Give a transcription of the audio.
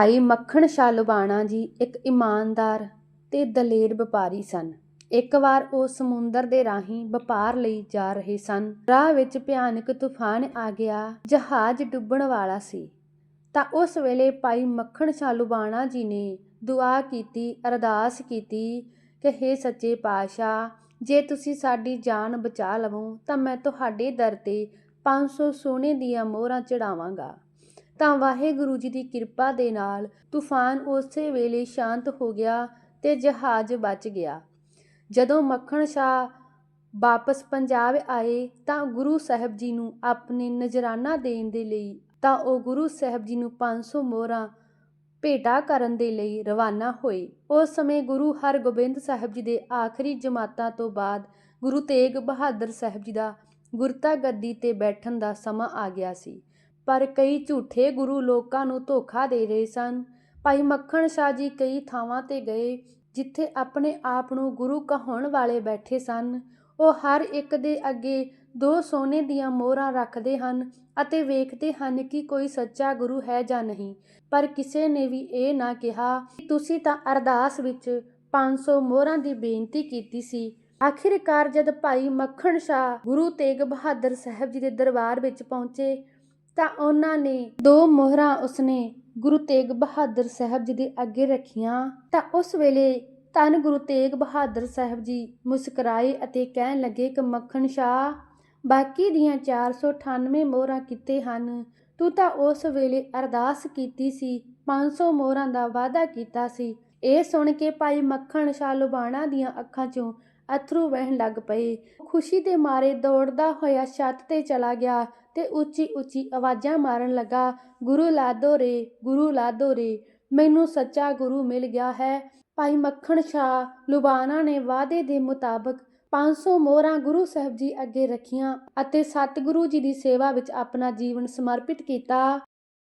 ਭਾਈ ਮੱਖਣ ਸ਼ਾਹ ਲੁਬਾਣਾ ਜੀ ਇੱਕ ਇਮਾਨਦਾਰ ਤੇ ਦਲੇਰ ਵਪਾਰੀ ਸਨ। ਇੱਕ ਵਾਰ ਉਹ ਸਮੁੰਦਰ ਦੇ ਰਾਹੀਂ ਵਪਾਰ ਲਈ ਜਾ ਰਹੇ ਸਨ। ਰਾਹ ਵਿੱਚ ਭਿਆਨਕ ਤੂਫਾਨ ਆ ਗਿਆ, ਜਹਾਜ਼ ਡੁੱਬਣ ਵਾਲਾ ਸੀ। ਤਾਂ ਉਸ ਵੇਲੇ ਭਾਈ ਮੱਖਣ ਸ਼ਾਹ ਲੁਬਾਣਾ ਜੀ ਨੇ ਦੁਆ ਕੀਤੀ, ਅਰਦਾਸ ਕੀਤੀ ਕਿ, ਹੇ ਸੱਚੇ ਪਾਤਸ਼ਾਹ, ਜੇ ਤੁਸੀਂ ਸਾਡੀ ਜਾਨ ਬਚਾ ਲਵੋ, ਤਾਂ ਮੈਂ ਤੁਹਾਡੇ ਦਰ ਤੇ 500 ਸੋਨੇ ਦੀਆਂ ਮੋਹਰਾਂ ਚੜਾਵਾਂਗਾ। ਤਾਂ ਵਾਹਿਗੁਰੂ ਜੀ ਦੀ ਕਿਰਪਾ ਦੇ ਨਾਲ ਤੂਫਾਨ ਉਸੇ ਵੇਲੇ ਸ਼ਾਂਤ ਹੋ ਗਿਆ ਤੇ ਜਹਾਜ਼ ਬਚ ਗਿਆ। ਜਦੋਂ ਮੱਖਣ ਸ਼ਾਹ ਵਾਪਸ ਪੰਜਾਬ ਆਏ ਤਾਂ ਗੁਰੂ ਸਾਹਿਬ ਜੀ ਨੂੰ ਆਪਣੇ ਨਜ਼ਰਾਨਾ ਦੇਣ ਦੇ ਲਈ ਤਾਂ ਉਹ ਗੁਰੂ ਸਾਹਿਬ ਜੀ ਨੂੰ 500 ਮੋਹਰਾਂ ਭੇਟਾ ਕਰਨ ਦੇ ਲਈ ਰਵਾਨਾ ਹੋਏ। ਉਸ ਸਮੇਂ ਗੁਰੂ ਹਰਗੋਬਿੰਦ ਸਾਹਿਬ ਜੀ ਦੇ ਆਖਰੀ ਜਮਾਤਾਂ ਤੋਂ ਬਾਅਦ ਗੁਰੂ ਤੇਗ ਬਹਾਦਰ ਸਾਹਿਬ ਜੀ ਦਾ ਗੁਰਤਾ ਗੱਦੀ ਤੇ ਬੈਠਣ ਦਾ ਸਮਾਂ ਆ ਗਿਆ ਸੀ। ਪਰ ਕਈ ਝੂਠੇ ਗੁਰੂ ਲੋਕਾਂ ਨੂੰ ਧੋਖਾ ਦੇ ਰਹੇ ਸਨ। ਭਾਈ ਮੱਖਣ ਸ਼ਾਹ ਜੀ ਕਈ ਥਾਵਾਂ ਤੇ ਗਏ, ਜਿੱਥੇ ਆਪਣੇ ਆਪ ਨੂੰ ਗੁਰੂ ਕਹਾਉਣ ਵਾਲੇ ਬੈਠੇ ਸਨ। ਉਹ ਹਰ ਇੱਕ ਦੇ ਅੱਗੇ ਦੋ ਸੋਨੇ ਦੀਆਂ ਮੋਹਰਾਂ ਰੱਖਦੇ ਹਨ ਅਤੇ ਵੇਖਦੇ ਹਨ ਕਿ ਕੋਈ ਸੱਚਾ ਗੁਰੂ ਹੈ ਜਾਂ ਨਹੀਂ। ਪਰ ਕਿਸੇ ਨੇ ਵੀ ਇਹ ਨਾ ਕਿਹਾ ਕਿ ਤੁਸੀਂ ਤਾਂ ਅਰਦਾਸ ਵਿੱਚ 500 ਮੋਹਰਾਂ ਦੀ ਬੇਨਤੀ ਕੀਤੀ ਸੀ। ਆਖਿਰਕਾਰ ਜਦ ਭਾਈ ਮੱਖਣ ਸ਼ਾਹ ਗੁਰੂ ਤੇਗ ਬਹਾਦਰ ਸਾਹਿਬ ਜੀ ਦੇ ਦਰਬਾਰ ਵਿੱਚ ਪਹੁੰਚੇ ਤਾਂ ਉਹਨਾਂ ਨੇ ਦੋ ਮੋਹਰਾਂ ਉਸਨੇ ਗੁਰੂ ਤੇਗ ਬਹਾਦਰ ਸਾਹਿਬ ਜੀ ਦੇ ਅੱਗੇ ਰੱਖੀਆਂ। ਤਾਂ ਉਸ ਵੇਲੇ ਧੰਨ ਗੁਰੂ ਤੇਗ ਬਹਾਦਰ ਸਾਹਿਬ ਜੀ ਮੁਸਕਰਾਏ ਅਤੇ ਕਹਿਣ ਲੱਗੇ ਕਿ ਮੱਖਣ ਸ਼ਾਹ, ਬਾਕੀ ਦੀਆਂ 498 ਮੋਹਰਾਂ ਕਿੱਥੇ ਹਨ? ਤੂੰ ਤਾਂ ਉਸ ਵੇਲੇ ਅਰਦਾਸ ਕੀਤੀ ਸੀ 500 ਮੋਹਰਾਂ ਦਾ ਵਾਅਦਾ ਕੀਤਾ ਸੀ। ਇਹ ਸੁਣ ਕੇ ਭਾਈ ਮੱਖਣ ਸ਼ਾਹ ਲੁਬਾਣਾ ਦੀਆਂ ਅੱਖਾਂ 'ਚੋਂ ਅਥਰੂ ਵਹਿਣ ਲੱਗ ਪਏ ਖੁਸ਼ੀ ਦੇ ਮਾਰੇ ਦੌੜਦਾ ਹੋਇਆ ਛੱਤ ਤੇ ਚਲਾ ਗਿਆ ਤੇ ਉੱਚੀ ਉੱਚੀ ਆਵਾਜ਼ਾਂ ਮਾਰਨ ਲੱਗਾ, ਗੁਰੂ ਲਾਦੋ ਰੇ, ਗੁਰੂ ਲਾਦੋ ਰੇ, ਮੈਨੂੰ ਸੱਚਾ ਗੁਰੂ ਮਿਲ ਗਿਆ ਹੈ। ਭਾਈ ਮੱਖਣ ਸ਼ਾਹ ਲੁਬਾਣਾ ਨੇ ਵਾਅਦੇ ਦੇ ਮੁਤਾਬਕ 500 ਮੋਹਰਾਂ ਗੁਰੂ ਸਾਹਿਬ ਜੀ ਅੱਗੇ ਰੱਖੀਆਂ ਅਤੇ ਸਤਿਗੁਰੂ ਜੀ ਦੀ ਸੇਵਾ ਵਿੱਚ ਆਪਣਾ ਜੀਵਨ ਸਮਰਪਿਤ ਕੀਤਾ।